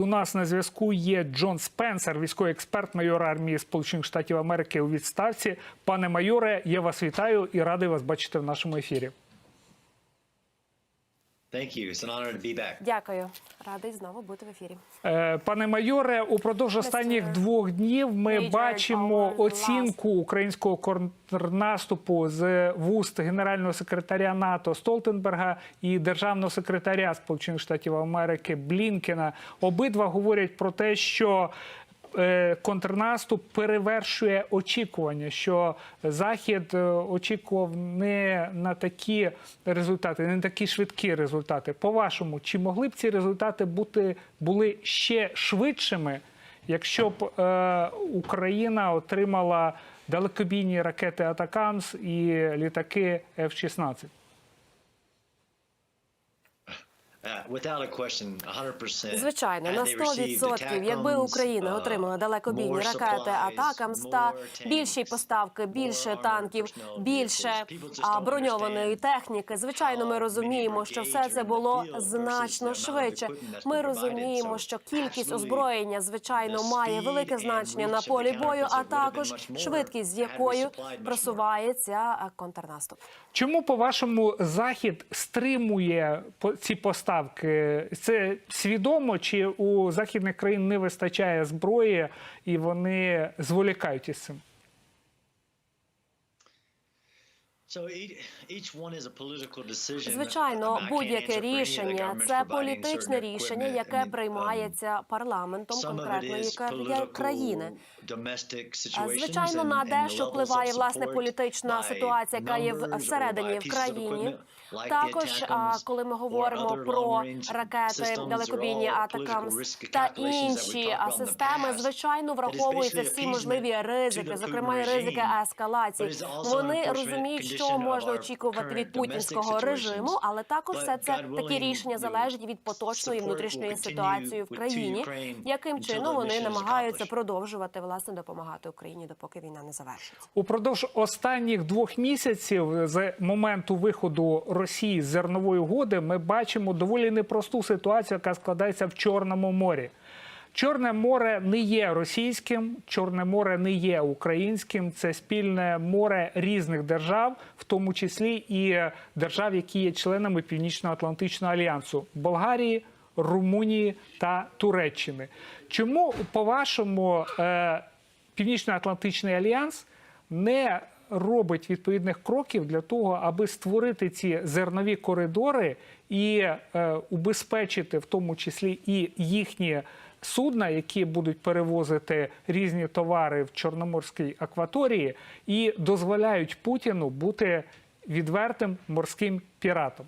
У нас на зв'язку є Джон Спенсер, військовий експерт майор армії Сполучених Штатів Америки у відставці. Пане майоре, я вас вітаю і радий вас бачити в нашому ефірі. Thank you. It's an honor to be back. Дякую, радий знову бути в ефірі. Е, Пане майоре, упродовж останніх двох днів ми Major бачимо оцінку українського контрнаступу з вуст генерального секретаря НАТО Столтенберга і державного секретаря Сполучених Штатів Америки Блінкена. Обидва говорять про те, що Е, контрнаступ перевершує очікування, що захід е, очікував не на такі результати, не на такі швидкі результати. По вашому, чи могли б ці результати бути були ще швидшими, якщо б е, Україна отримала далекобійні ракети Атакамс і літаки f 16 Звичайно, had на they received 100%, якби Україна uh, отримала далекобійні more ракети supplies, Атакамс та more більші поставки, більше танків, більше броньованої техніки. Звичайно, ми розуміємо, що все це було значно швидше. Ми розуміємо, що кількість озброєння, звичайно, має велике значення на полі бою, а також швидкість, з якою просувається контрнаступ. Чому, по-вашому, Захід стримує по- ці поставки? Це свідомо, чи у західних країн не вистачає зброї і вони зволікають із цим? Звичайно, будь-яке рішення це політичне рішення, яке приймається парламентом конкретної країни. Звичайно, на дещо впливає власне політична ситуація, яка є всередині в країні. Також, коли ми говоримо про ракети далекобійні risk та інші системи, звичайно, враховуються всі можливі ризики, зокрема і ризики ескалації. Вони розуміють, що можна очікувати від путінського режиму, але також все це такі рішення залежать від поточної внутрішньої ситуації в країні, яким чином вони намагаються продовжувати власне допомагати Україні, допоки війна не завершиться. Упродовж останніх двох місяців з моменту виходу Росії з зернової угоди ми бачимо доволі непросту ситуацію, яка складається в Чорному морі. Чорне море не є російським, Чорне море не є українським. Це спільне море різних держав, в тому числі і держав, які є членами Північно-Атлантичного альянсу Болгарії, Румунії та Туреччини. Чому, по-вашому, е, Північно-Атлантичний альянс не робить відповідних кроків для того, аби створити ці зернові коридори і е, убезпечити в тому числі і їхні судна, які будуть перевозити різні товари в Чорноморській акваторії, і дозволяють Путіну бути відвертим морським піратом.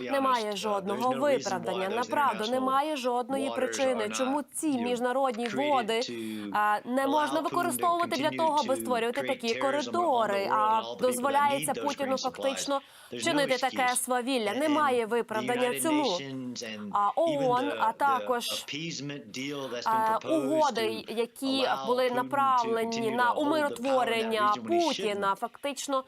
Немає Uh, жодного виправдання. Направду немає жодної причини, чому ці міжнародні води не можна використовувати для того, аби створювати такі коридори. А дозволяється Путіну фактично чинити таке свавілля. Немає виправдання цьому. А ООН, а також, Угоди, які були направлені на умиротворення Путіна, фактично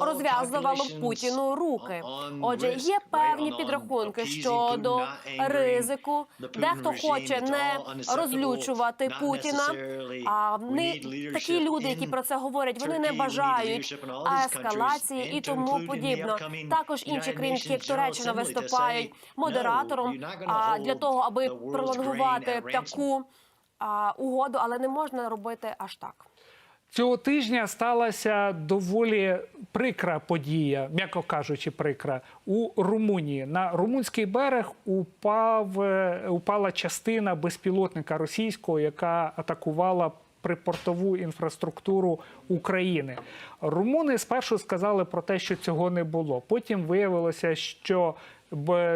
розв'язувало calculations Путіну руки. Отже, є певні підрахунки щодо ризику. Дехто хоче не розлючувати Путіна. А не такі люди, які про це говорять, вони не бажають ескалації і тому подібно. Також інші країни, як Туреччина, виступають модератором "No, you're not gonna а, для того, аби пролонгувати grain at ransom." таку а, угоду, але не можна робити аж так. Цього тижня сталася доволі прикра подія, м'яко кажучи, прикра у Румунії. На румунський берег упав, е, упала частина безпілотника російського, яка атакувала припортову інфраструктуру України. Румуни спершу сказали про те, що цього не було. Потім виявилося, що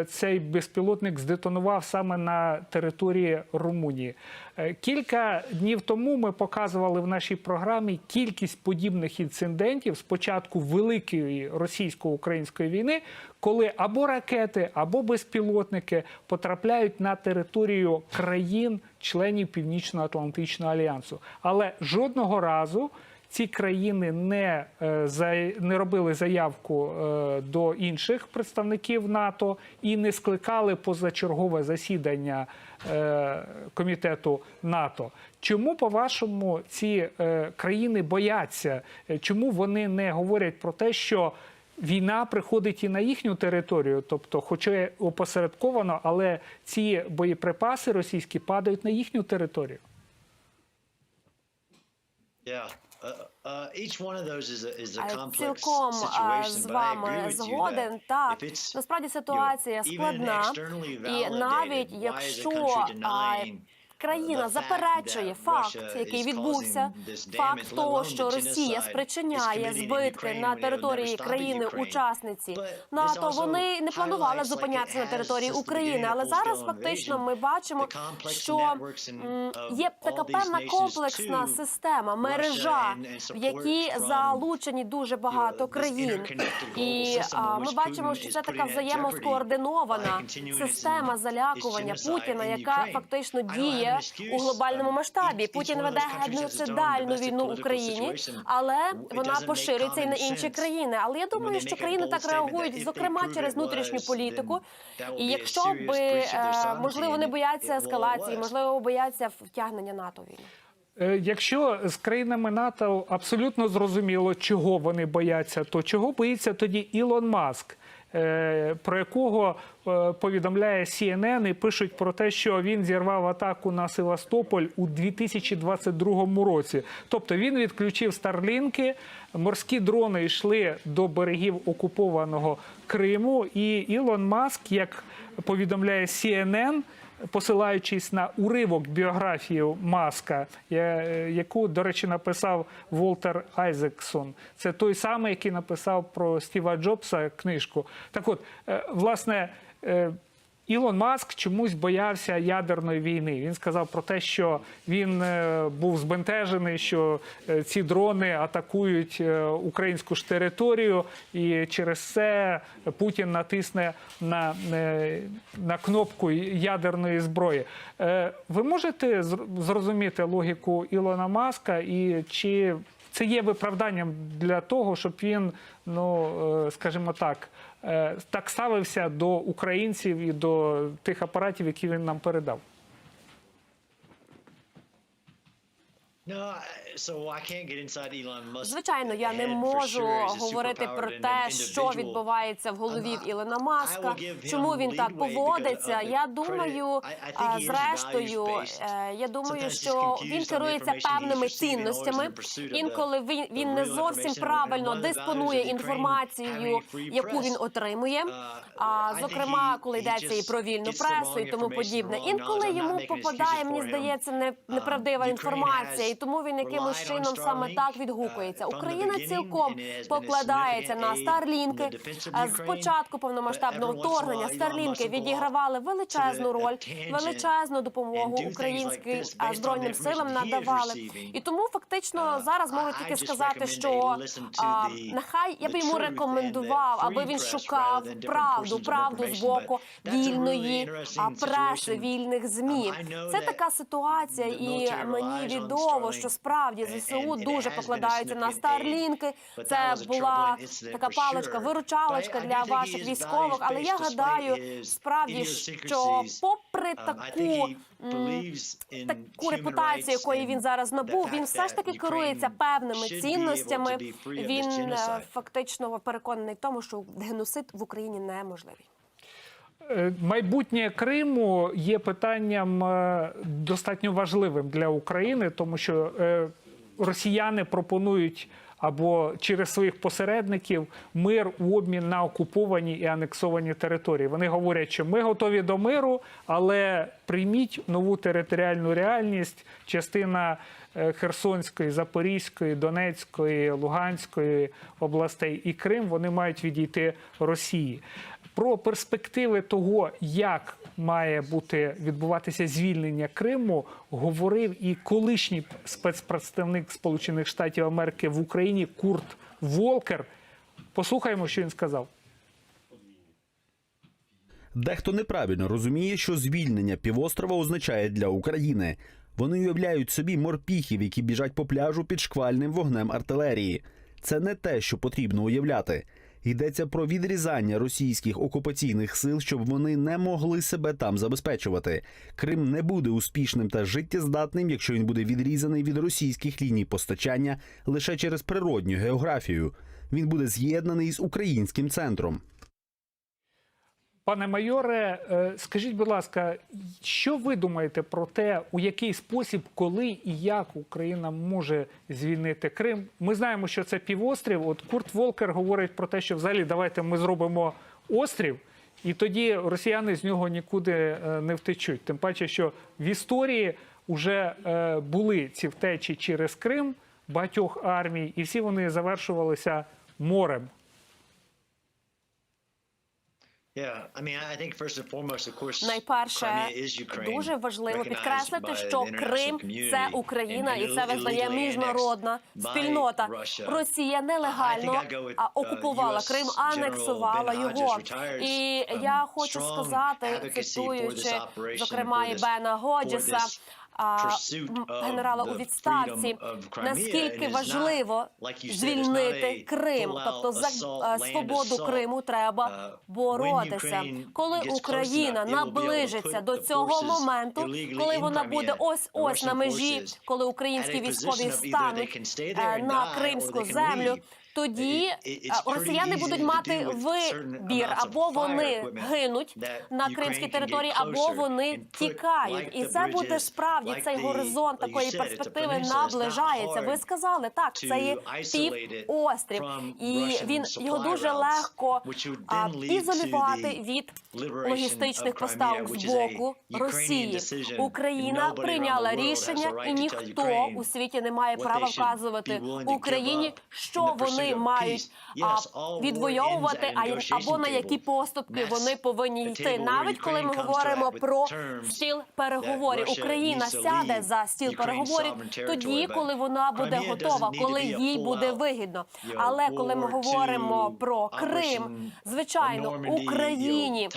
цей безпілотник здетонував саме на території Румунії. Е, Кілька днів тому ми показували в нашій програмі кількість подібних інцидентів з початку великої російсько-української війни, коли або ракети, або безпілотники потрапляють на територію країн, членів Північно-Атлантичного альянсу. Але жодного разу ці країни не, е, не робили заявку е, до інших представників НАТО і не скликали позачергове засідання е, комітету НАТО. Чому, по-вашому, ці е, країни бояться? Чому вони не говорять про те, що війна приходить і на їхню територію, тобто, хоча опосередковано, але ці боєприпаси російські падають на їхню територію? Yeah. Uh, uh, Цілком з вами згоден. Так, насправді ситуація складна, і навіть якщо країна заперечує факт, який відбувся, факт того, що Росія спричиняє збитки на території країни-учасниці НАТО, вони не планували зупинятися на території України. Але зараз фактично ми бачимо, що є така певна комплексна система, мережа, в якій from, залучені дуже багато країн. І а, ми бачимо, що це така взаємоскоординована система залякування Путіна, яка фактично діє у глобальному Um, масштабі. Путін веде геноцидальну війну в Україні, але вона поширюється і на інші країни. Але я думаю, що країни так реагують, зокрема через внутрішню політику. І якщо би е, можливо не бояться ескалації, можливо, бояться втягнення НАТО в війну. Е, Якщо з країнами НАТО абсолютно зрозуміло, чого вони бояться, то чого боїться тоді Ілон Маск, е, про якого е, повідомляє CNN і пишуть про те, що він зірвав атаку на Севастополь у 2022 році. Тобто він відключив старлінки, морські дрони йшли до берегів окупованого Криму, і Ілон Маск, як повідомляє CNN, посилаючись на уривок біографії Маска, яку, до речі, написав Волтер Айзексон. Це той самий, який написав про Стіва Джобса книжку. Так от, е, власне. Ілон Маск чомусь боявся ядерної війни. Він сказав про те, що він е, був збентежений, що е, ці дрони атакують е, українську ж територію, і через це Путін натисне на, на кнопку ядерної зброї. Ви можете зр- зрозуміти логіку Ілона Маска і чи це є виправданням для того, щоб він, ну е, скажімо так, е, так ставився до українців і до тих апаратів, які він нам передав. Звичайно, я не можу говорити про те, що відбувається в голові в Um, Ілона Маска, чому він так поводиться. Я думаю, зрештою, е, я думаю, що він керується певними цінностями. Інколи він він не зовсім правильно диспонує інформацією, яку він отримує. Uh, А зокрема, коли йдеться і про вільну пресу і тому подібне. Інколи йому попадає, мені здається, не- неправдива інформація, тому він якимось чином саме так uh, відгукується. Україна цілком покладається на Старлінки. З початку повномасштабного вторгнення Старлінки відігравали величезну роль, величезну допомогу українським збройним силам надавали. І тому фактично Uh, зараз можу тільки сказати, що а, нехай я би йому рекомендував, аби він шукав правду, правду з боку вільної преси, вільних змі. Um, Це така ситуація, і мені відомо, Starlink, що справді ЗСУ дуже покладаються на Старлінки. Це була така паличка, виручалочка для ваших військових. Але я гадаю, справді, що попри таку таку репутацію, якої він зараз набув, він все ж таки керується певними цінностями. Він е, фактично переконаний в тому, що геноцид в Україні неможливий. Е, Майбутнє Криму є питанням е, достатньо важливим для України, тому що е, росіяни пропонують або через своїх посередників мир у обмін на окуповані і анексовані території. Вони говорять, що ми готові до миру, але прийміть нову територіальну реальність. Частина Херсонської, Запорізької, Донецької, Луганської областей і Крим вони мають відійти Росії. Про перспективи того, як має бути відбуватися звільнення Криму, говорив і колишній спецпредставник Сполучених Штатів Америки в Україні Курт Волкер. Послухаємо, що він сказав. Дехто неправильно розуміє, що звільнення півострова означає для України. Вони уявляють собі морпіхів, які біжать по пляжу під шквальним вогнем артилерії. Це не те, що потрібно уявляти. Йдеться про відрізання російських окупаційних сил, щоб вони не могли себе там забезпечувати. Крим не буде успішним та життєздатним, якщо він буде відрізаний від російських ліній постачання лише через природню географію. Він буде з'єднаний з українським центром. Пане майоре, е, скажіть, будь ласка, що ви думаєте про те, у який спосіб, коли і як Україна може звільнити Крим? Ми знаємо, що це півострів. От Курт Волкер говорить про те, що взагалі давайте ми зробимо острів, і тоді росіяни з нього нікуди е, не втечуть. Тим паче, що в історії вже е, були ці втечі через Крим багатьох армій, і всі вони завершувалися морем. Найперше, дуже важливо підкреслити, що Крим це Україна, і це визнає міжнародна спільнота. Росія нелегально uh, окупувала Крим, анексувала його. І um, я хочу сказати, цитуючи зокрема і Бена Годжеса. Генерала у відставці, наскільки важливо звільнити Крим, тобто за е, свободу. Криму треба Uh, боротися. Коли Україна наближиться до цього моменту, коли вона буде ось ось на межі, коли українські військові стануть е, на кримську землю. Тоді е, росіяни будуть мати вибір, або вони гинуть на кримській території, або вони тікають. І це буде справді цей горизонт такої перспективи наближається. Ви сказали так, це є півострів, і він його дуже легко ізолювати від логістичних поставок з боку Росії. Україна прийняла рішення, і ніхто у світі не має права вказувати Україні, що the вони мають а, відвоювати, а або на які поступки вони повинні йти. Навіть коли ми говоримо про стіл переговорів, Україна сяде за стіл переговорів тоді, коли вона буде готова, коли їй буде вигідно. Але коли ми говоримо про Крим, звичайно, Україні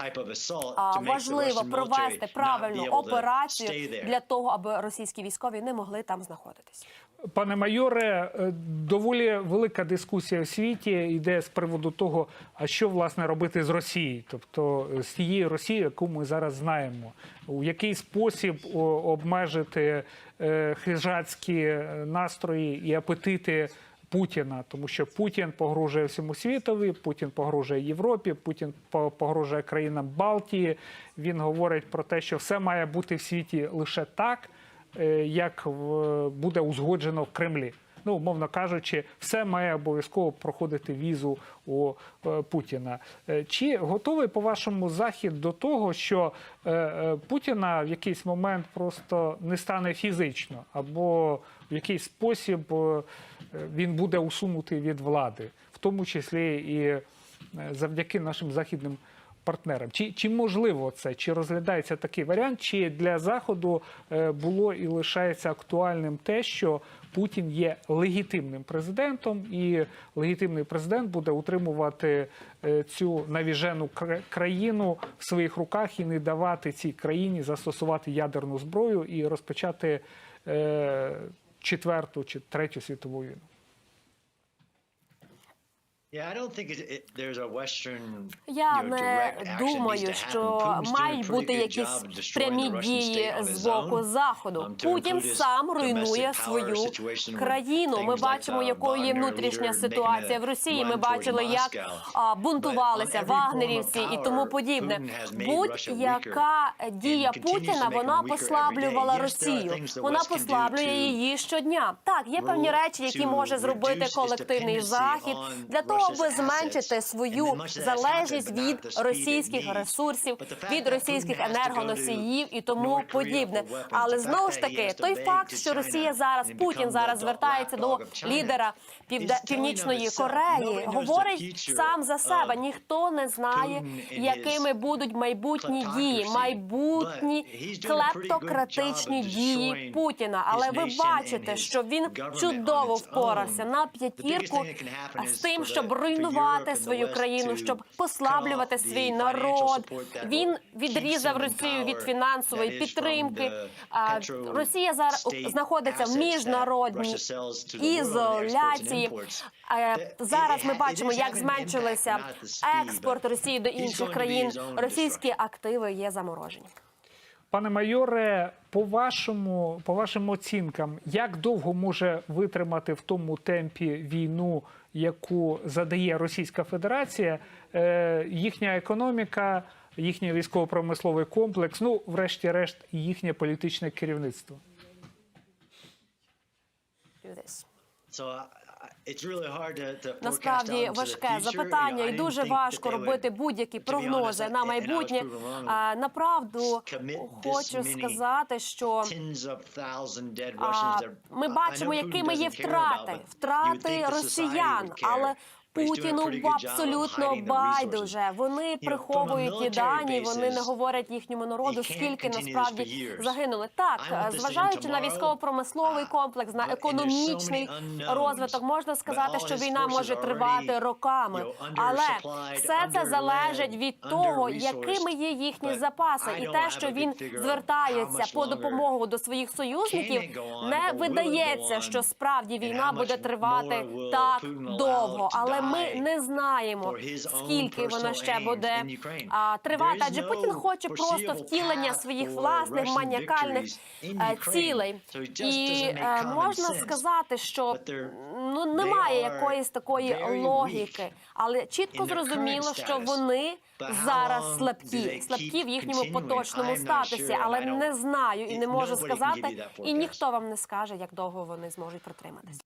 важливо провести правильну операцію для того, аби російські військові не могли там знаходитись. Пане майоре, е, доволі велика дискусія в світі йде з приводу того, а що власне робити з Росією, тобто е, з тією Росією, яку ми зараз знаємо, у який спосіб обмежити е, хижацькі настрої і апетити. Путіна, тому що Путін погрожує всьому світові, Путін погрожує Європі, Путін по- погрожує країнам Балтії. Він говорить про те, що все має бути в світі лише так, як буде узгоджено в Кремлі. Ну, умовно кажучи, все має обов'язково проходити візу у е, Путіна. Е, Чи готовий по вашому захід до того, що е, е, Путіна в якийсь момент просто не стане фізично, або в якийсь спосіб е, він буде усунутий від влади, в тому числі і е, завдяки нашим західним партнерам. Чи, чи можливо це? Чи розглядається такий варіант? Чи для Заходу е, було і лишається актуальним те, що Путін є легітимним президентом, і легітимний президент буде утримувати е, цю навіжену кра- країну в своїх руках і не давати цій країні застосувати ядерну зброю і розпочати е, четверту чи третю світову війну? Я не думаю, що мають бути якісь прямі дії з боку заходу. um, Путін сам руйнує свою країну. Ми бачимо, uh, якою є внутрішня ситуація в Росії. Ми бачили, як бунтувалися вагнерівці і тому подібне. Будь-яка дія Путіна вона послаблювала Росію. Вона послаблює її щодня. Так, є певні речі, які може зробити колективний захід для того, аби зменшити свою залежність від російських ресурсів, від російських енергоносіїв і тому подібне. Але знову ж таки, той факт, що Росія зараз Путін зараз звертається до лідера Північної. Кореї, говорить сам за себе. Ніхто не знає, якими будуть майбутні дії, майбутні клептократичні дії Путіна. Але ви бачите, що він чудово впорався на п'ятірку з тим, щоб щоб руйнувати свою країну, щоб послаблювати свій народ. Він відрізав Росію від фінансової підтримки. Росія зараз знаходиться в міжнародній ізоляції. Зараз ми бачимо, як зменшилися експорт Росії до інших країн. Російські активи є заморожені. Пане майоре, по вашому, по вашим оцінкам, як довго може витримати в тому темпі війну, яку задає Російська Федерація, е, їхня економіка, їхній військово-промисловий комплекс, ну, врешті-решт, їхнє політичне керівництво? Насправді важке запитання, і дуже важко робити будь-які прогнози на майбутнє. Направду хочу сказати, що ми бачимо, якими є втрати, втрати росіян, але Путіну абсолютно байдуже. Вони приховують ті дані, вони не говорять їхньому народу, скільки насправді загинули. Так, зважаючи на військово-промисловий комплекс, на економічний розвиток, можна сказати, що війна може тривати роками, але все це залежить від того, якими є їхні запаси, і те, що він звертається по допомогу до своїх союзників, не видається, що справді війна буде тривати так довго, але ми не знаємо, скільки вона ще буде а, тривати. Адже Путін хоче просто втілення своїх власних маніакальних е, цілей. І е, можна сказати, що ну немає якоїсь такої логіки, але чітко зрозуміло, що вони зараз слабкі, слабкі в їхньому поточному статусі, але не знаю і не можу сказати, і ніхто вам не скаже, як довго вони зможуть протриматися.